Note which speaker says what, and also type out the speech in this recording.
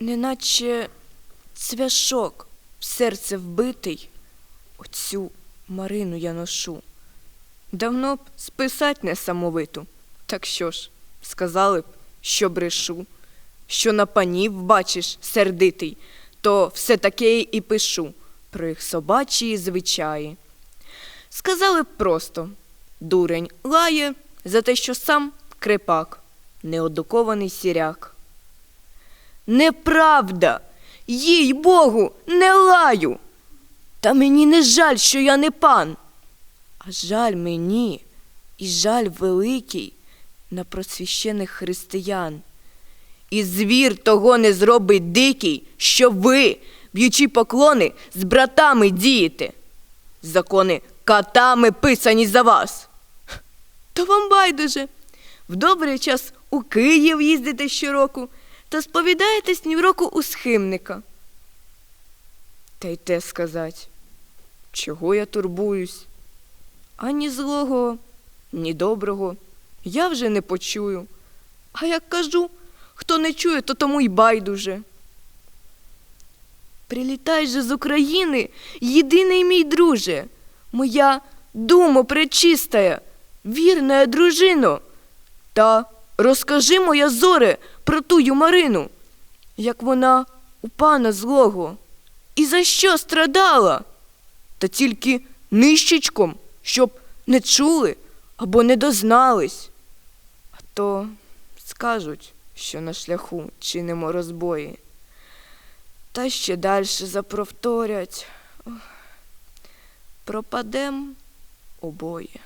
Speaker 1: неначе цвяшок в серце вбитий, оцю Марину я ношу. Давно б списать несамовиту. Так що ж, сказали б, що брешу, що на панів бачиш сердитий, то все таке і пишу про їх собачі звичаї. Сказали б просто дурень лає за те, що сам крепак, неодукований сіряк. Неправда, їй Богу, не лаю. Та мені не жаль, що я не пан. А жаль мені, і жаль великий на просвящених християн. І звір того не зробить дикий, що ви, б'ючи поклони, з братами дієте. Закони катами писані за вас. Та вам байдуже. В добрий час у Київ їздите щороку та сповідаєтесь ні в у схимника. Та й те сказать, чого я турбуюсь? Ані злого, ні доброго я вже не почую. А як кажу, хто не чує, то тому й байдуже. Прилітай же з України, єдиний мій друже, моя думо пречистая, вірна дружино. Та розкажи, моя зоре, про тую Марину, як вона у пана злого, і за що страдала? Та тільки нищечком, щоб не чули або не дознались. А то скажуть, що на шляху чинимо розбої. Та ще дальше заповторять. Ох, Пропадем обоє.